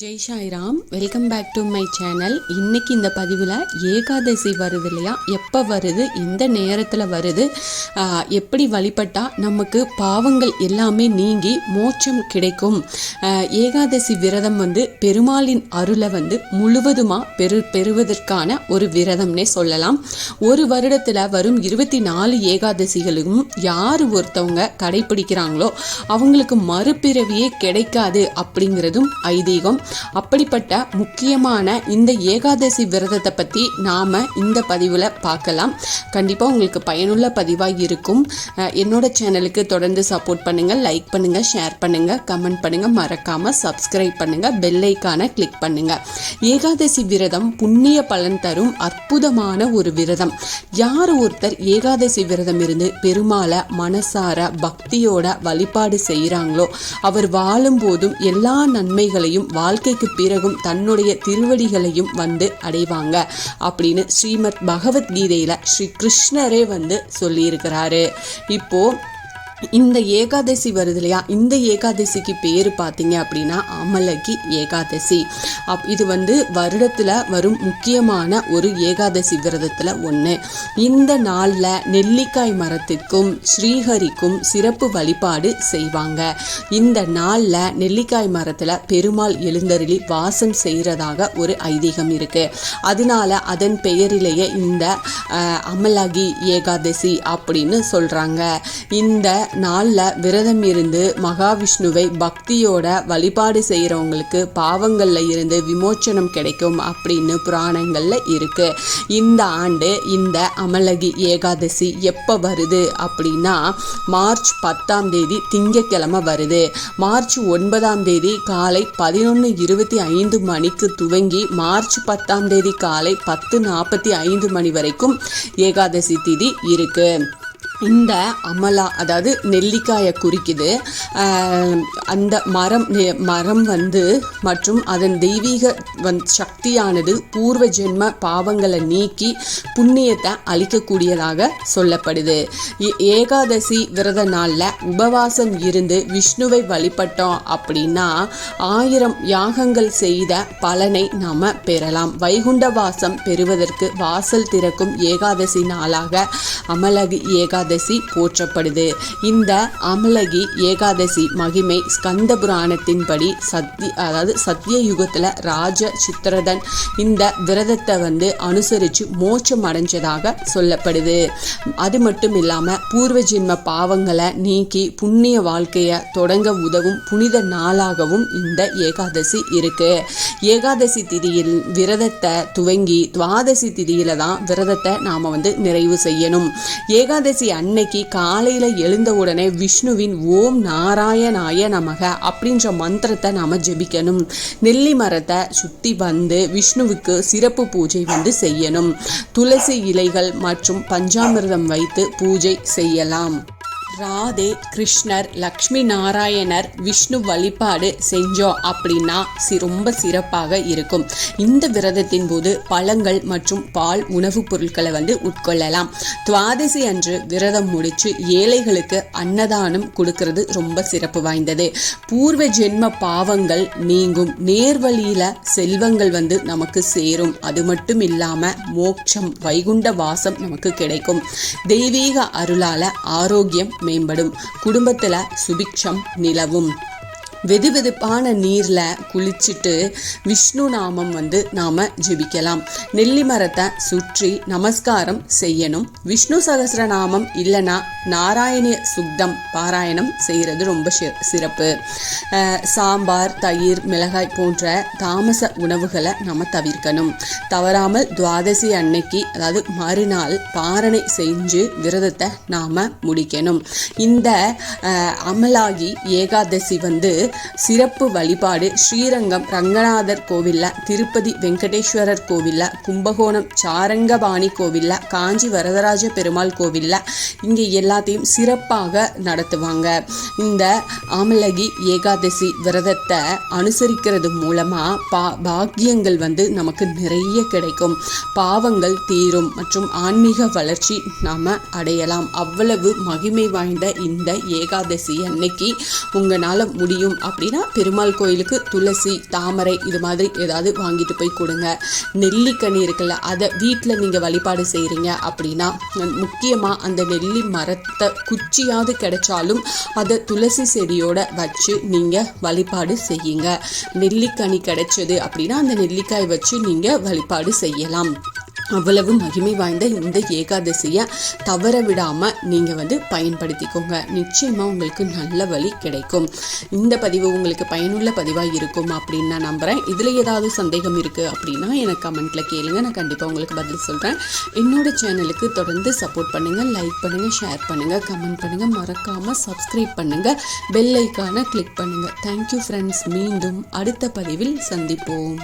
Jai Sairam welcome back to my channel. இன்னைக்கு இந்த பதிவில் ஏகாதசி வருது இல்லையா? எப்போ வருது? எந்த நேரத்தில் வருது? எப்படி வழிபட்டால் நமக்கு பாவங்கள் எல்லாமே நீங்கி மோட்சம் கிடைக்கும்? ஏகாதசி விரதம் வந்து பெருமாளின் அருளை வந்து முழுவதுமாக பெரு பெறுவதற்கான ஒரு விரதம்னே சொல்லலாம். ஒரு வருடத்தில் வரும் இருபத்தி நாலு ஏகாதசிகளும் யார் ஒருத்தவங்க கடைபிடிக்கிறாங்களோ அவங்களுக்கு மறுபிறவியே கிடைக்காது அப்படிங்கிறதும் ஐதீகம். அப்படிப்பட்ட முக்கியமான இந்த ஏகாதசி விரதத்தை பற்றி நாம் இந்த பதிவில் பார்க்கலாம். கண்டிப்பாக உங்களுக்கு பயனுள்ள பதிவாக இருக்கும். என்னோட சேனலுக்கு தொடர்ந்து சப்போர்ட் பண்ணுங்கள் லைக் பண்ணுங்கள் ஷேர் பண்ணுங்கள் கமெண்ட் பண்ணுங்கள் மறக்காமல் சப்ஸ்கிரைப் பண்ணுங்கள் பெல்லைக்கான கிளிக் பண்ணுங்கள் ஏகாதசி விரதம் புண்ணிய பலன் தரும் அற்புதமான ஒரு விரதம். யார் ஒருத்தர் ஏகாதசி விரதம் இருந்து பெருமாளை மனசார பக்தியோட வழிபாடு செய்கிறாங்களோ அவர் வாழும்போதும் எல்லா நன்மைகளையும் வாழ்க்கைக்கு பிறகும் தன்னுடைய திருவடிகளையும் வந்து அடைவாங்க அப்படின்னு ஸ்ரீமத் பகவத்கீதையில ஸ்ரீ கிருஷ்ணரே வந்து சொல்லியிருக்கிறாரு. இப்போ இந்த ஏகாதசி வருது இல்லையா? இந்த ஏகாதசிக்கு பேர் பார்த்தீங்க அப்படின்னா அமலகி ஏகாதசி. அப் இது வந்து வருடத்தில் வரும் முக்கியமான ஒரு ஏகாதசி விரதத்தில் ஒன்று இந்த நாளில் நெல்லிக்காய் மரத்திற்கும் ஸ்ரீஹரிக்கும் சிறப்பு வழிபாடு செய்வாங்க. இந்த நாளில் நெல்லிக்காய் மரத்தில் பெருமாள் எழுந்தருளி வாசம் செய்கிறதாக ஒரு ஐதீகம் இருக்குது அதனால அதன் பெயரிலேயே இந்த அமலகி ஏகாதசி அப்படின்னு சொல்கிறாங்க இந்த நாளில் விரதம் இருந்து மகாவிஷ்ணுவை பக்தியோட வழிபாடு செய்கிறவங்களுக்கு பாவங்களில் இருந்து விமோச்சனம் கிடைக்கும் அப்படின்னு புராணங்களில் இருக்கு. இந்த ஆண்டு இந்த அமலகி ஏகாதசி எப்போ வருது அப்படின்னா மார்ச் பத்தாம் தேதி திங்கக்கிழமை வருது. மார்ச் ஒன்பதாம் தேதி காலை பதினொன்று இருபத்தி ஐந்து மணிக்கு துவங்கி மார்ச் பத்தாம் தேதி காலை பத்து நாற்பத்தி ஐந்து மணி வரைக்கும் ஏகாதசி திதி இருக்குது இந்த அமலா அதாவது நெல்லிக்காயை குறிக்குது. அந்த மரம் மரம் வந்து மற்றும் அதன் தெய்வீக வந் சக்தியானது பூர்வ ஜென்ம பாவங்களை நீக்கி புண்ணியத்தை அளிக்கக்கூடியதாக சொல்லப்படுது. ஏ- ஏகாதசி விரத நாளில் உபவாசம் இருந்து விஷ்ணுவை வழிபட்டோம் அப்படின்னா ஆயிரம் யாகங்கள் செய்த பலனை நாம் பெறலாம். வைகுண்ட வாசம் பெறுவதற்கு வாசல் திறக்கும் ஏகாதசி நாளாக அமலகு ஏகாதசி போற்றப்படுது. இந்த அமலகி ஏகாதசி மகிமை ஸ்கந்த புராணத்தின்படி சத்திய அதாவது சத்திய யுகத்தில் ராஜ சித்திரதன் இந்த விரதத்தை வந்து அனுசரித்து மோட்சம் அடைஞ்சதாக சொல்லப்படுது. அது மட்டும் இல்லாமல் பூர்வ ஜென்ம பாவங்களை நீக்கி புண்ணிய வாழ்க்கையை தொடங்க உதவும் புனித நாளாகவும் இந்த ஏகாதசி இருக்கு. ஏகாதசி திதியில் விரதத்தை துவங்கி துவாதசி திதியில தான் விரதத்தை நாம வந்து நிறைவு செய்யணும். ஏகாதசி அன்னைக்கு காலையில எழுந்த உடனே விஷ்ணுவின் ஓம் நாராயணாய நமக அப்படின்ற மந்திரத்தை நாம ஜெபிக்கணும். நெல்லி மரத்தை சுத்தி வந்து விஷ்ணுவுக்கு சிறப்பு பூஜை வந்து செய்யணும். துளசி இலைகள் மற்றும் பஞ்சாமிர்தம் வைத்து பூஜை செய்யலாம். ராதே கிருஷ்ணர் லக்ஷ்மி நாராயணர் விஷ்ணு வழிபாடு செஞ்சோம் அப்படின்னா சி ரொம்ப சிறப்பாக இருக்கும். இந்த விரதத்தின் போது பழங்கள் மற்றும் பால் உணவுப் பொருட்களை வந்து உட்கொள்ளலாம். துவாதசி அன்று விரதம் முடிச்சு ஏழைகளுக்கு அன்னதானம் கொடுக்கறது ரொம்ப சிறப்பு வாய்ந்தது. பூர்வ ஜென்ம பாவங்கள் நீங்கும். நேர்வழியில செல்வங்கள் வந்து நமக்கு சேரும். அது மட்டும் இல்லாம மோட்சம் வைகுண்ட வாசம் நமக்கு கிடைக்கும். தெய்வீக அருளால ஆரோக்கியம் மேம்படும். குடும்பத்தில் சுபிக்ஷம் நிலவும். வெதுவெதுப்பான நீரில் குளிச்சுட்டு விஷ்ணு நாமம் வந்து நாம் ஜெபிக்கலாம். நெல்லி மரத்தை சுற்றி நமஸ்காரம் செய்யணும். விஷ்ணு சகஸ்ரநாமம் இல்லைன்னா நாராயணிய சுக்தம் பாராயணம் செய்கிறது ரொம்ப சிறப்பு. சாம்பார் தயிர் மிளகாய் போன்ற தாமச உணவுகளை நம்ம தவிர்க்கணும். தவறாமல் துவாதசி அன்னைக்கு அதாவது மறுநாள் பாரணை செஞ்சு விரதத்தை நாம் முடிக்கணும். இந்த அமலாகி ஏகாதசி வந்து சிறப்பு வழிபாடு ஸ்ரீரங்கம் ரங்கநாதர் கோவிலில் திருப்பதி வெங்கடேஸ்வரர் கோவிலில் கும்பகோணம் சாரங்கபாணி கோவிலில் காஞ்சி வரதராஜ பெருமாள் கோவிலில் இங்கே எல்லாத்தையும் சிறப்பாக நடத்துவாங்க. இந்த ஆமலகி ஏகாதசி விரதத்தை அனுசரிக்கிறது மூலமாக பா பாக்கியங்கள் வந்து நமக்கு நிறைய கிடைக்கும். பாவங்கள் தீரும் மற்றும் ஆன்மீக வளர்ச்சி நாம் அடையலாம். அவ்வளவு மகிமை வாய்ந்த இந்த ஏகாதசி அன்னைக்கு உங்களால் முடியும் அப்படின்னா பெருமாள் கோயிலுக்கு துளசி தாமரை இது மாதிரி ஏதாவது வாங்கிட்டு போய் கொடுங்க. நெல்லிக்கனி இருக்குல்ல அதை வீட்டில் நீங்கள் வழிபாடு செய்கிறீங்க அப்படின்னா முக்கியமாக அந்த நெல்லி மரத்தை குச்சியாவது கிடைச்சாலும் அதை துளசி செடியோட வச்சு நீங்கள் வழிபாடு செய்யுங்க. நெல்லிக்கனி கிடைச்சது அப்படின்னா அந்த நெல்லிக்காய் வச்சு நீங்கள் வழிபாடு செய்யலாம். அவ்வளவு மகிமை வாய்ந்த இந்த ஏகாதசியை தவற விடாமல் நீங்கள் வந்து பயன்படுத்திக்கோங்க. நிச்சயமாக உங்களுக்கு நல்ல வழி கிடைக்கும். இந்த பதிவு உங்களுக்கு பயனுள்ள பதிவாக இருக்கும் அப்படின்னு நான் நம்புகிறேன் இதில் ஏதாவது சந்தேகம் இருக்குது அப்படின்னா எனக்கு கமெண்ட்டில் கேளுங்க. நான் கண்டிப்பாக உங்களுக்கு பதில் சொல்கிறேன் என்னோட சேனலுக்கு தொடர்ந்து சப்போர்ட் பண்ணுங்கள் லைக் பண்ணுங்கள் ஷேர் பண்ணுங்கள் கமெண்ட் பண்ணுங்கள் மறக்காமல் சப்ஸ்கிரைப் பண்ணுங்கள் பெல் ஐக்கானை கிளிக் பண்ணுங்கள் தேங்க்யூ ஃப்ரெண்ட்ஸ் மீண்டும் அடுத்த பதிவில் சந்திப்போம்.